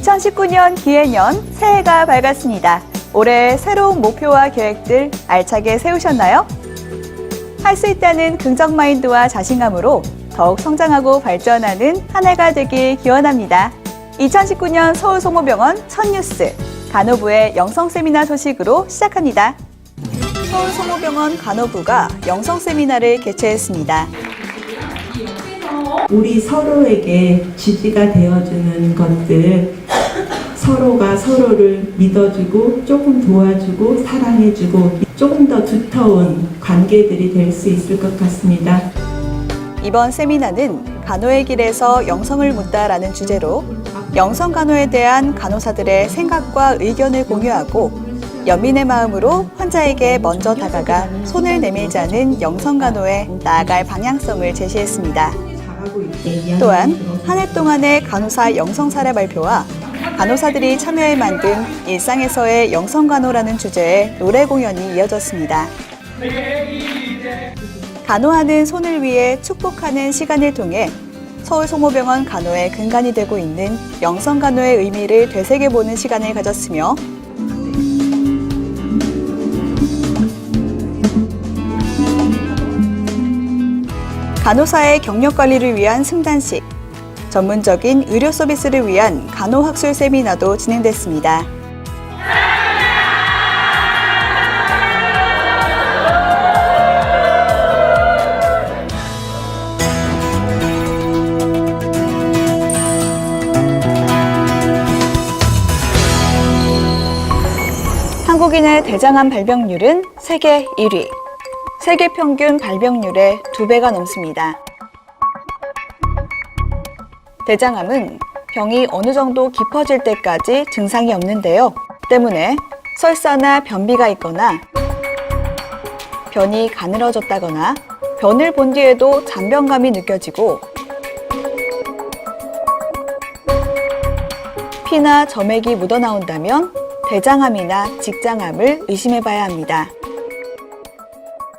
2019년 기해년 새해가 밝았습니다. 올해 새로운 목표와 계획들 알차게 세우셨나요? 할 수 있다는 긍정 마인드와 자신감으로 더욱 성장하고 발전하는 한 해가 되길 기원합니다. 2019년 서울송모병원 첫 뉴스 간호부의 영성 세미나 소식으로 시작합니다. 서울송모병원 간호부가 영성 세미나를 개최했습니다. 우리 서로에게 지지가 되어주는 것들 서로가 서로를 믿어주고 조금 도와주고 사랑해주고 조금 더 두터운 관계들이 될 수 있을 것 같습니다. 이번 세미나는 간호의 길에서 영성을 묻다라는 주제로 영성 간호에 대한 간호사들의 생각과 의견을 공유하고 연민의 마음으로 환자에게 먼저 다가가 손을 내밀자는 영성 간호에 나아갈 방향성을 제시했습니다. 또한 한 해 동안의 간호사 영성 사례 발표와 간호사들이 참여해 만든 일상에서의 영성 간호라는 주제의 노래 공연이 이어졌습니다. 간호하는 손을 위해 축복하는 시간을 통해 서울 송모병원 간호의 근간이 되고 있는 영성 간호의 의미를 되새겨보는 시간을 가졌으며 간호사의 경력 관리를 위한 승단식, 전문적인 의료 서비스를 위한 간호학술 세미나도 진행됐습니다. 한국인의 대장암 발병률은 세계 1위, 세계 평균 발병률의 두 배가 넘습니다. 대장암은 병이 어느 정도 깊어질 때까지 증상이 없는데요. 때문에 설사나 변비가 있거나 변이 가늘어졌다거나 변을 본 뒤에도 잔변감이 느껴지고 피나 점액이 묻어나온다면 대장암이나 직장암을 의심해 봐야 합니다.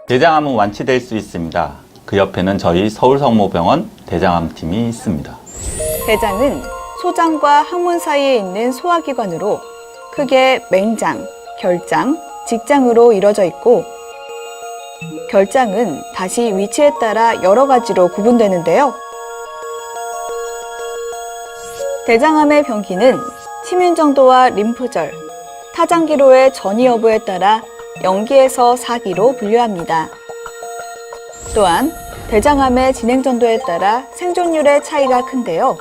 대장암은 완치될 수 있습니다. 그 옆에는 저희 서울성모병원 대장암팀이 있습니다. 대장은 소장과 항문 사이에 있는 소화기관으로 크게 맹장, 결장, 직장으로 이뤄져 있고 결장은 다시 위치에 따라 여러 가지로 구분되는데요. 대장암의 병기는 침윤 정도와 림프절, 타장기로의 전이 여부에 따라 영기에서 사기로 분류합니다. 또한 대장암의 진행 정도에 따라 생존율의 차이가 큰데요.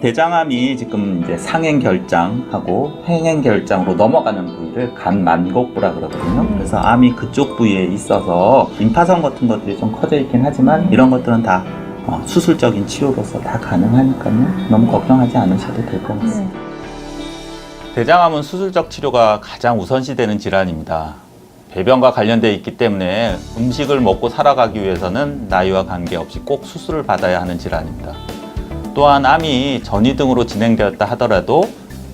대장암이 지금 이제 상행 결장하고 행행 결장으로 넘어가는 부위를 간만곡부라 그러거든요. 그래서 암이 그쪽 부위에 있어서 림파선 같은 것들이 좀 커져 있긴 하지만 이런 것들은 다 어, 수술적인 치료로서 다 가능하니까요. 너무 걱정하지 않으셔도 될 것 같습니다. 대장암은 수술적 치료가 가장 우선시되는 질환입니다. 배변과 관련되어 있기 때문에 음식을 먹고 살아가기 위해서는 나이와 관계없이 꼭 수술을 받아야 하는 질환입니다. 또한 암이 전이 등으로 진행되었다 하더라도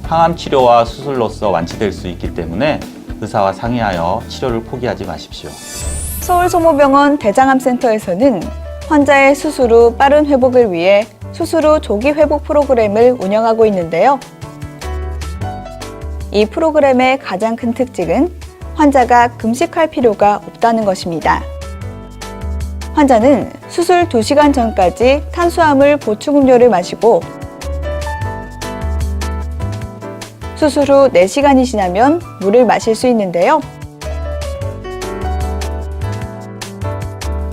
항암 치료와 수술로서 완치될 수 있기 때문에 의사와 상의하여 치료를 포기하지 마십시오. 서울소모병원 대장암센터에서는 환자의 수술 후 빠른 회복을 위해 수술 후 조기 회복 프로그램을 운영하고 있는데요. 이 프로그램의 가장 큰 특징은 환자가 금식할 필요가 없다는 것입니다. 환자는 수술 2시간 전까지 탄수화물 보충 음료를 마시고 수술 후 4시간이 지나면 물을 마실 수 있는데요.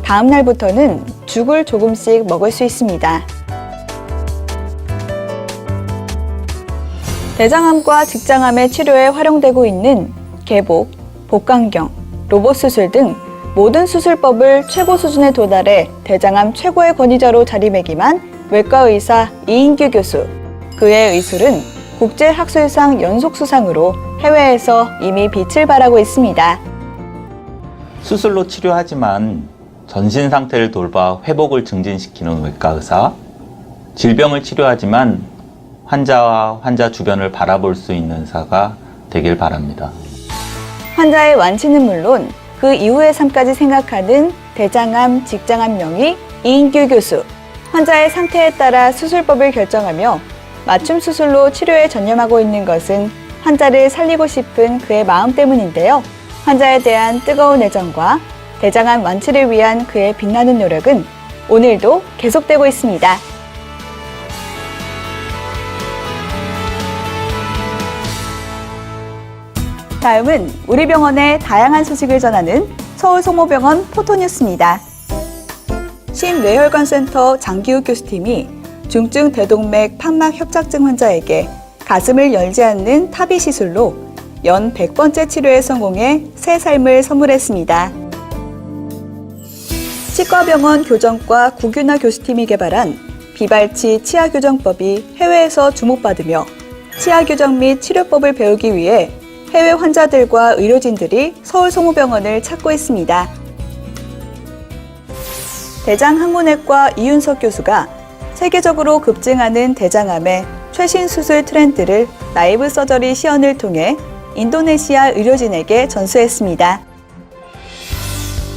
다음 날부터는 죽을 조금씩 먹을 수 있습니다. 대장암과 직장암의 치료에 활용되고 있는 개복, 복강경, 로봇 수술 등 모든 수술법을 최고 수준에 도달해 대장암 최고의 권위자로 자리매김한 외과 의사 이인규 교수. 그의 의술은 국제학술상 연속수상으로 해외에서 이미 빛을 발하고 있습니다. 수술로 치료하지만 전신 상태를 돌봐 회복을 증진시키는 외과 의사, 질병을 치료하지만 환자와 환자 주변을 바라볼 수 있는 의사가 되길 바랍니다. 환자의 완치는 물론 그 이후의 삶까지 생각하는 대장암, 직장암 명의 이인규 교수. 환자의 상태에 따라 수술법을 결정하며 맞춤 수술로 치료에 전념하고 있는 것은 환자를 살리고 싶은 그의 마음 때문인데요. 환자에 대한 뜨거운 애정과 대장암 완치를 위한 그의 빛나는 노력은 오늘도 계속되고 있습니다. 다음은 우리 병원의 다양한 소식을 전하는 서울송모병원 포토뉴스입니다. 신뇌혈관센터 장기욱 교수팀이 중증 대동맥 판막 협착증 환자에게 가슴을 열지 않는 타비 시술로 연 100번째 치료에 성공해 새 삶을 선물했습니다. 치과병원 교정과 구균화 교수팀이 개발한 비발치 치아 교정법이 해외에서 주목받으며 치아 교정 및 치료법을 배우기 위해 해외 환자들과 의료진들이 서울 송호병원을 찾고 있습니다. 대장학문외과 이윤석 교수가 세계적으로 급증하는 대장암의 최신 수술 트렌드를 라이브 서저리 시연을 통해 인도네시아 의료진에게 전수했습니다.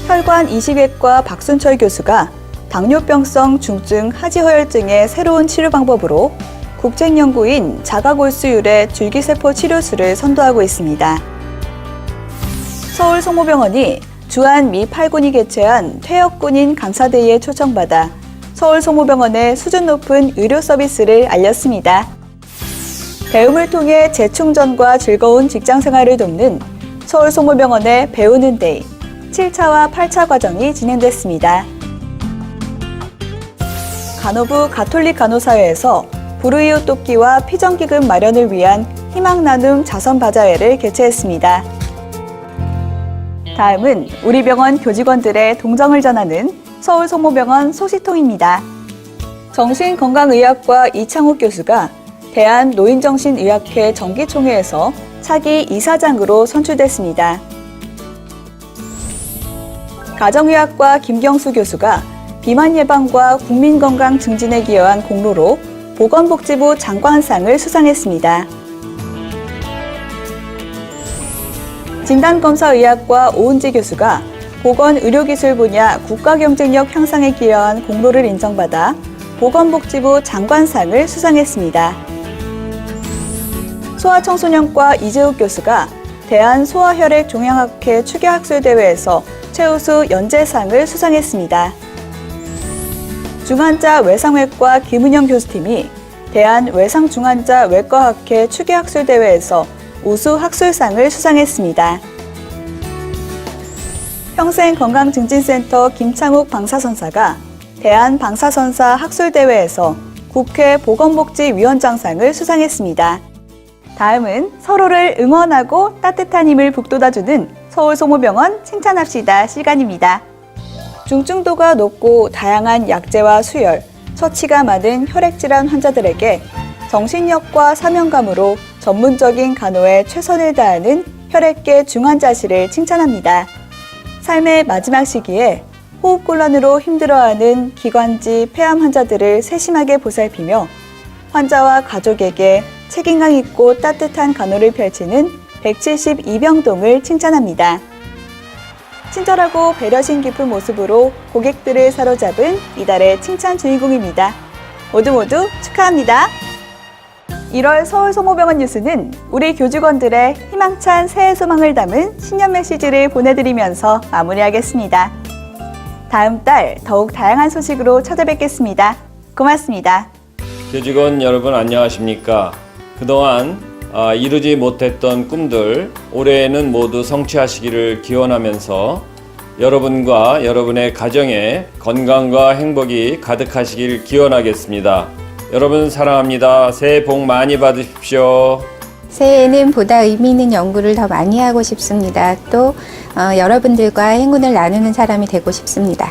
혈관 이식외과 박순철 교수가 당뇨병성 중증 하지허혈증의 새로운 치료 방법으로 국책연구인 자가골수율의 줄기세포 치료술을 선도하고 있습니다. 서울 송모병원이 주한 미 8군이 개최한 퇴역군인 감사대회에 초청받아 서울 송모병원의 수준 높은 의료 서비스를 알렸습니다. 배움을 통해 재충전과 즐거운 직장 생활을 돕는 서울 송모병원의 배우는 데이 7차와 8차 과정이 진행됐습니다. 간호부 가톨릭 간호사회에서 불우이웃 돕기와 피정기금 마련을 위한 희망 나눔 자선 바자회를 개최했습니다. 다음은 우리 병원 교직원들의 동정을 전하는 서울 송모병원 소식통입니다. 정신건강의학과 이창욱 교수가 대한 노인정신의학회 정기총회에서 차기 이사장으로 선출됐습니다. 가정의학과 김경수 교수가 비만 예방과 국민 건강 증진에 기여한 공로로 보건복지부 장관상을 수상했습니다. 진단검사의학과 오은지 교수가 보건의료기술 분야 국가경쟁력 향상에 기여한 공로를 인정받아 보건복지부 장관상을 수상했습니다. 소아청소년과 이재욱 교수가 대한소아혈액종양학회 추계학술대회에서 최우수 연재상을 수상했습니다. 중환자 외상외과 김은영 교수팀이 대한 외상중환자 외과학회 추계학술대회에서 우수 학술상을 수상했습니다. 평생건강증진센터 김창욱 방사선사가 대한 방사선사 학술대회에서 국회 보건복지위원장상을 수상했습니다. 다음은 서로를 응원하고 따뜻한 힘을 북돋아주는 서울송모병원 칭찬합시다 시간입니다. 중증도가 높고 다양한 약제와 수혈, 처치가 많은 혈액질환 환자들에게 정신력과 사명감으로 전문적인 간호에 최선을 다하는 혈액계 중환자실을 칭찬합니다. 삶의 마지막 시기에 호흡곤란으로 힘들어하는 기관지 폐암 환자들을 세심하게 보살피며 환자와 가족에게 책임감 있고 따뜻한 간호를 펼치는 172병동을 칭찬합니다. 친절하고 배려심 깊은 모습으로 고객들을 사로잡은 이달의 칭찬 주인공입니다. 모두 모두 축하합니다. 1월 서울 송호병원 뉴스는 우리 교직원들의 희망찬 새해 소망을 담은 신년 메시지를 보내드리면서 마무리하겠습니다. 다음 달 더욱 다양한 소식으로 찾아뵙겠습니다. 고맙습니다. 교직원 여러분 안녕하십니까? 그동안 아, 이루지 못했던 꿈들 올해에는 모두 성취하시기를 기원하면서 여러분과 여러분의 가정에 건강과 행복이 가득하시길 기원하겠습니다. 여러분 사랑합니다. 새해 복 많이 받으십시오. 새해에는 보다 의미 있는 연구를 더 많이 하고 싶습니다. 또 어, 여러분들과 행운을 나누는 사람이 되고 싶습니다.